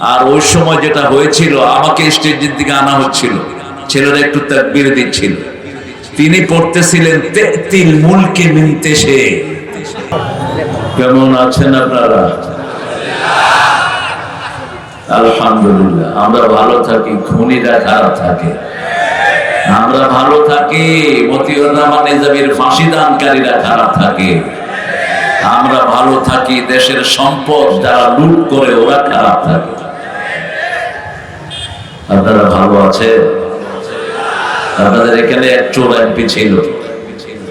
আর ওই সময় যেটা হয়েছিল, আমাকে স্টেজের দিকে আনা হচ্ছিল। ছেলেরা একটু তাকবীর দিচ্ছিল। তিনি পড়তেছিলেন, তেতিল মুলকে মিনতে সে। কেমন আছেন আপনারা? আলহামদুলিল্লাহ, আমরা ভালো থাকি, খুনিরা খারাপ থাকে। আমরা ভালো থাকি, মতিউর ফাঁসি দানকারীরা খারাপ থাকে। আমরা ভালো থাকি, দেশের সম্পদ যারা লুট করে, ওরা খারাপ থাকে। আপনারা ভালো আছে আপনাদের এখানে এক চোর এমপি ছিল।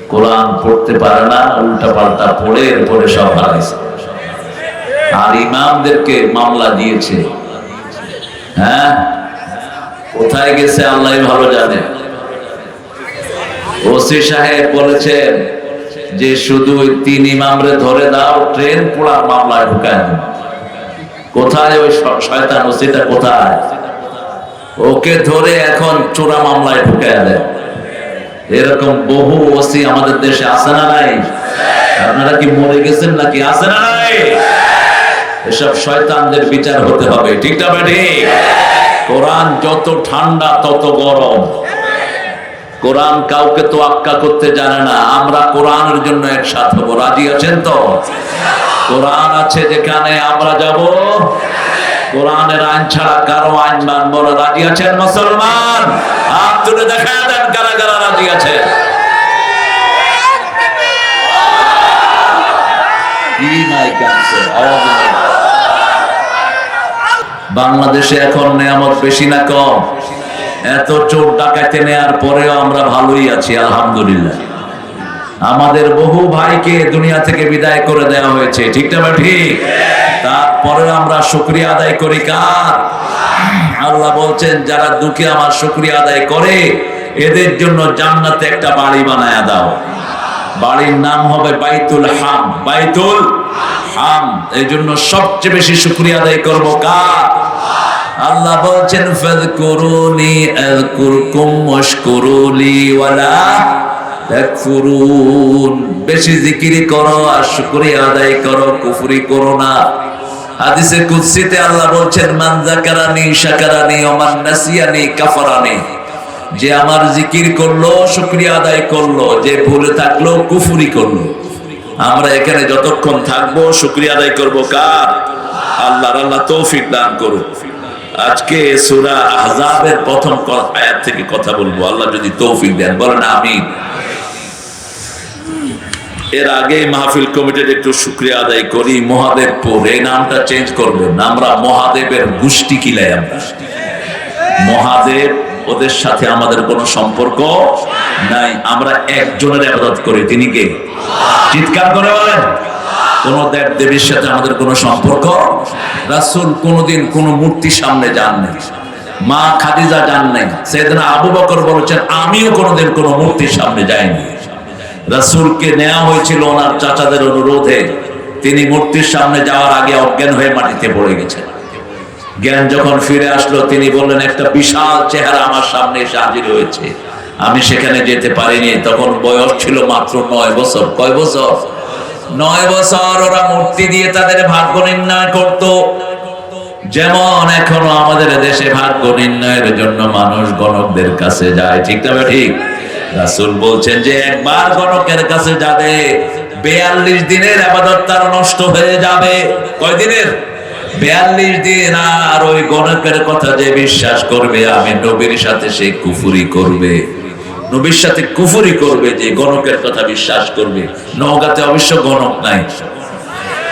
কোরআন পড়তে পারে না উল্টা পাল্টা পড়ে এরপরে সব হারাইছে। আর ইমামদেরকে মামলা দিয়েছে। হ্যাঁ? কোথায় গেছে আল্লাহ ভালো জানে? ওসি সাহেব বলেছেন যে শুধু ওই তিন ইমামরে ধরে দাও, ট্রেন পোড়ার মামলায় ঢুকায় কোথায় ওই শয়তান ওসিটা কোথায়? ওকে ধরে এখন চোরা মামলায় ঢুকায় দেয়। এরকম বহু ওসি আমাদের দেশে আছে না নাই? আপনারা কি মরে গেছেন নাকি আছে না নাই? এসব শয়তানদের বিচার হতে হবে, ঠিক না ঠিক কোরআন যত ঠান্ডা, তত গরম। কোরআন কাউকে তো আক্কা করতে জানে না। আমরা কোরআনের জন্য একসাথ হব। রাজি আছেন তো? কোরআন আছে যেখানে আমরা যাব। কোরআনের আইন ছাড়া কারও আইন মানবো না। রাজি আছেন মুসলমান? হাত তুলে দেখা দেন কারা কারা রাজি আছে। বাংলাদেশে এখন নেয়ামত বেশি না কম। এত চোর ডাকাইতে নেয়ার পরেও আমরা ভালোই আছি, আলহামদুলিল্লাহ। আমাদের বহু ভাইকে দুনিয়া থেকে বিদায় করে দেওয়া হয়েছে। ঠিক না ঠিক। তারপরে আমরা শুক্রিয়া আদায় করি কার? আল্লাহ বলছেন, যারা দুঃখে আমার শুক্রিয়া আদায় করে, এদের জন্য জান্নাতে একটা বাড়ি বানায় দাও। বাড়ির নাম হবে বাইতুল হাম। বাইতুল হাম। এই জন্য সবচেয়ে বেশি শুক্রিয়া আদায় করব কার? আল্লাহ বলছেন, ফাযকুরুনি, আযকুরকুম, ওয়াশকুরুলি, ওয়ালা বেশি জিকির করো আর শুকরিয়া আদায় করো, কুফরি করো না। হাদিসে কুদসিতে আল্লাহ বলছেন, মান যাকারানি শাকারানি ওয়া নাসিয়ানি কাফারানি। যে আমার জিকির করল শুকরিয়া আদায় করল, যে ভুলে থাকল, কুফরি করল। আমরা এখানে যতক্ষণ থাকব শুকরিয়া আদায় করব কার? আল্লাহর, আল্লাহ তৌফিক দান করুন আজকে সূরা আহজাবের প্রথম আয়াত থেকে কথা বলব। আল্লাহ যদি তৌফিক দেন, বলেন আমিন। এর আগে মাহফিল কমিটির একটু শুক্রিয়া আদায় করি। মহাদেবপুর, এই নামটা চেঞ্জ করবেন আমরা মহাদেবের গোষ্ঠী কিলাই আমরা? মহাদেব ওদের সাথে আমাদের কোনো সম্পর্ক নাই। আমরা একজনের আবাদত করি। তিনি কে? চিৎকার করে বলেন। কোন দেব দেবীর সাথে আমাদের কোনো সম্পর্ক রাসূল কোনোদিন কোনো মূর্তির সামনে যান নাই। মা খাদিজা যান নাই। সেদিন আবু বকর বলেছেন, আমিও কোনোদিন কোনো মূর্তির সামনে যাইনি। রাসূলকে নেওয়া হয়েছিল ওনার চাচাদের অনুরোধে। তিনি মূর্তির সামনে যাওয়ার আগে অজ্ঞান হয়ে মাটিতে পড়ে গেছেন। জ্ঞান যখন ফিরে আসলো, তিনি বললেন, একটা বিশাল চেহারা আমার সামনে এসে হাজির হয়েছে। আমি সেখানে যেতে পারিনি। তখন বয়স ছিল মাত্র নয় বছর। কয় বছর? নয় বছর। ওরা মূর্তি দিয়ে তাদের ভাগ্য নির্ণয় করত। যেমন এখনও আমাদের দেশে ভাগ্য নির্ণয়ের জন্য মানুষ গণকদের কাছে যায়। ঠিক না ঠিক? রাসূল বলছেন যে একবার গণকের কাছে যাবে, বেয়াল্লিশ দিনের আবাদত তার নষ্ট হয়ে যাবে। কয় দিনের? বিয়াল্লিশ দিন আর ওই গণকের কথা যে বিশ্বাস করবে, আমি নবীর সাথে সে কুফুরি করবে। নবীর সাথে কুফুরি করবে, যে গণকের কথা বিশ্বাস করবে। নওগাঁতে অবশ্য গণক নাই।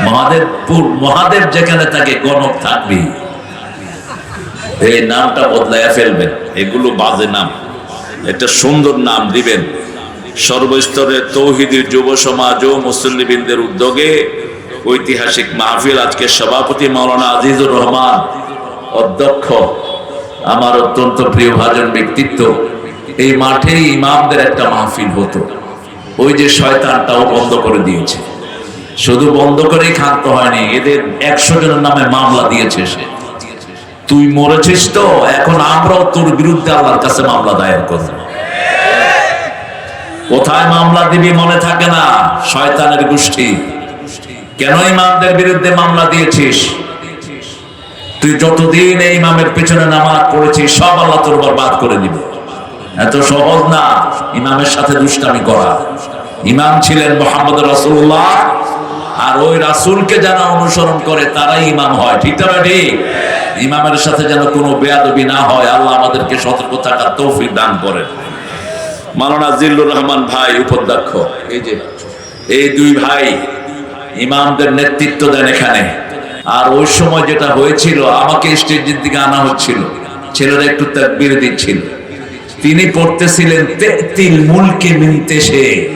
মহাদেবপুর, মহাদেব যেখানে থাকে, গণক থাকবে এই নামটা বদলাইয়া ফেলবেন। এগুলো বাজে নাম। একটা সুন্দর নাম দিবেন। সর্বস্তরে তৌহিদি যুব সমাজ ও মুসল্লিবিনদের উদ্যোগে ঐতিহাসিক মাহফিল আজকে সভাপতি মাওলানা আজিজুর রহমান, অধ্যক্ষ, আমার অত্যন্ত প্রিয় ভাজন ব্যক্তিত্ব। এই মাঠে ইমামদের একটা মাহফিল হতো। ওই যে শয়তানটাও বন্ধ করে দিয়েছে। শুধু বন্ধ করেই ক্ষান্ত হয়নি, এদের একশো জনের নামে মামলা দিয়েছে সে। তুই মরেছিস তো, এখন আমরাও তোর বিরুদ্ধে আল্লাহর কাছে মামলা দায়ের করব। কোথায় মামলা দিবি মনে থাকে না, শয়তানের গোষ্ঠী। কেন ইমামদের বিরুদ্ধে মামলা দিয়েছিস? তুই যতদিন এই ইমামের পেছনে নামাজ পড়েছিস, সব আল্লাহ তোর বাদ করে দিবে। এত সহজ না, ইমামের সাথে দুষ্টামি করা। ইমাম ছিলেন মোহাম্মদ রাসূলুল্লাহ, আর ওই রাসূলকে যারা অনুসরণ করে তারাই ইমাম হয়, ঠিক না ঠিক? ইমামের সাথে যেন কোনো বেয়াদবি না হয়, আল্লাহ আমাদেরকে সতর্ক থাকার তৌফিক দান করেন। মাওলানা জিল্লুর রহমান ভাই, উপাধ্যক্ষ। এই যে, এই দুই ভাই ইমামদের নেতৃত্ব দেন এখানে। আর ওই সময় যেটা হয়েছিল, আমাকে স্টেজের দিকে আনা হচ্ছিল। ছেলেরা একটু তাকবীর দিচ্ছিল। তিনি পড়তেছিলেন, তেতিল মুলকে মিনতে সে।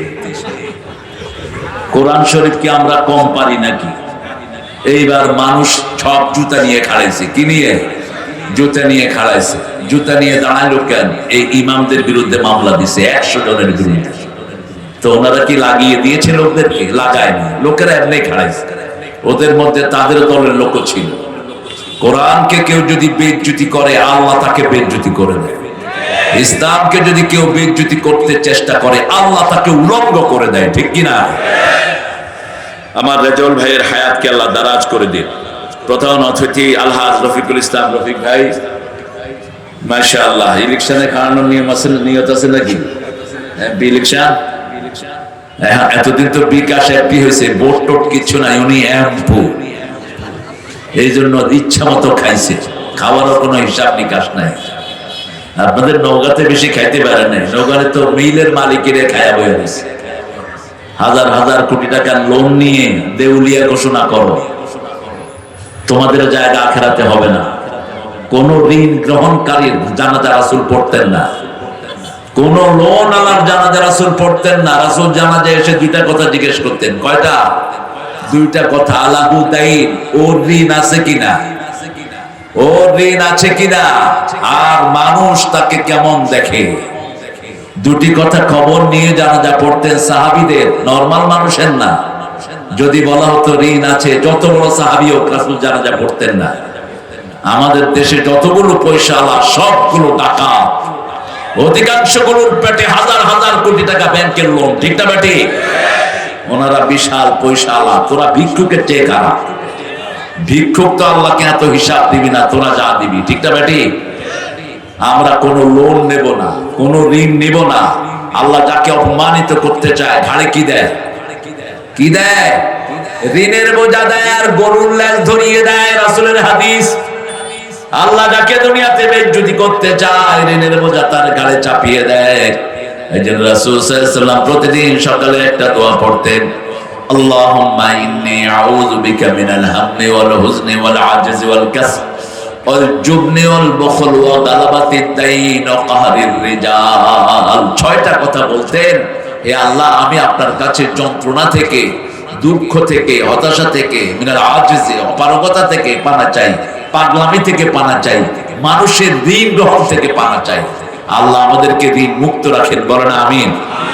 কোরআন শরীফকে আমরা কম পারি নাকি? এইবার মানুষ সব জুতা নিয়ে খাড়াইছে। কি নিয়ে? জুতা নিয়ে খাড়াইছে। জুতা নিয়ে দাঁড়াইলো কেন? এই ইমামদের বিরুদ্ধে মামলা দিছে, একশো জনের বিরুদ্ধে। তো ওনারা কি লাগিয়ে দিয়েছে লোকদেরকে? লাগায়নি। লোকেরা এমনি খাড়াইছে। ওদের মধ্যে তাদের দলের লোক ছিল। কোরআনকে কেউ যদি বেজ্জুতি করে, আল্লাহ তাকে বেজ্জুতি করে দেয়। ইসলামকে যদি কেউ বেজ্জুতি করতে চেষ্টা করে, আল্লাহ তাকে উলঙ্গ করে দেয়। ঠিক কিনা? আমার রেজল ভাইয়ের হায়াতকে আল্লাহ দারাজ করে দিন। প্রধান অতিথি আলহাজ রফিকুল ইসলাম রফিক ভাই মাশা আল্লাহ ইলেকশনে নিয়ম আছে নিয়ত আছে নাকি? ইলেকশন? হ্যাঁ, এতদিন তো বিকাশ হয়েছে ভোট টোট নাই উনি এই জন্য ইচ্ছা মতো খাইছে খাওয়ারও কোনো হিসাব নিকাশ নাই। আপনাদের নৌকাতে বেশি খাইতে পারে নাই নৌকাতে তো মিলের মালিকের খায়া বয়ে দিছে। হাজার হাজার কোটি টাকার লোন নিয়ে দেউলিয়া ঘোষণা করো। তোমাদের জায়গা আখেরাতে হবে না। কোন ঋণ গ্রহণকারীর জানাজা রাসুল পড়তেন না। কোন লোন আলার জানাজা রাসুল পড়তেন না। রাসুল জানাজা এসে দুইটা কথা জিজ্ঞেস করতেন। কয়টা? দুইটা কথা। আলাহু দাইন, ওর ঋণ আছে কিনা? ওর ঋণ আছে কিনা? আর মানুষ তাকে কেমন দেখে? দুটি কথা খবর নিয়ে জানাজা পড়তেন সাহাবিদের নর্মাল মানুষের না। যদি বলা হতো ঋণ আছে, যত বড় সাহাবি হোক, রাসুল জানাজা পড়তেন না। আমাদের দেশে যতগুলো পয়সা আলা সবগুলো টাকা। অধিকাংশগুলোর পেটে হাজার হাজার কোটি টাকা ব্যাংকের লোন, ঠিক না বেটি? ওনারা বিশাল পয়সা আলা তোরা ভিক্ষুকের চেয়ে খারা ভিক্ষুক তো আল্লাহকে এত হিসাব দিবি না, তোরা যা দিবি, ঠিক না বেটি? আমরা কোনো লোন নেব না, কোনো ঋণ নেব না। আল্লাহ যাকে অপমানিত করতে চায়, ঘাড়ে কি দেয়? কি দেয়? ঋণের বোঝা দেয় আর গরুর ল্যাজ ধরিয়ে দেয় রাসুলের হাদিস। আল্লাহ যাকে দুনিয়াতে বেজ্জুতি করতে চায়, ঋণের বোঝা তার ঘাড়ে চাপিয়ে দেয়। রাসূল প্রতিদিন সকালে একটা দোয়া পড়তেন, আল্লাহুম্মা ইন্নী বিকা মিনাল হাম্মি ওয়াল হুজনি ওয়াল ওয়াল ছয়টা কথা বলতেন, হে আল্লাহ, আমি আপনার কাছে যন্ত্রণা থেকে, দুঃখ থেকে, হতাশা থেকে অপারগতা থেকে পানা চাই, পাগলামি থেকে পানা চাই, মানুষের ঋণ গ্রহণ থেকে পানা চাই। আল্লাহ আমাদেরকে ঋণ মুক্ত রাখেন, বলেন আমিন।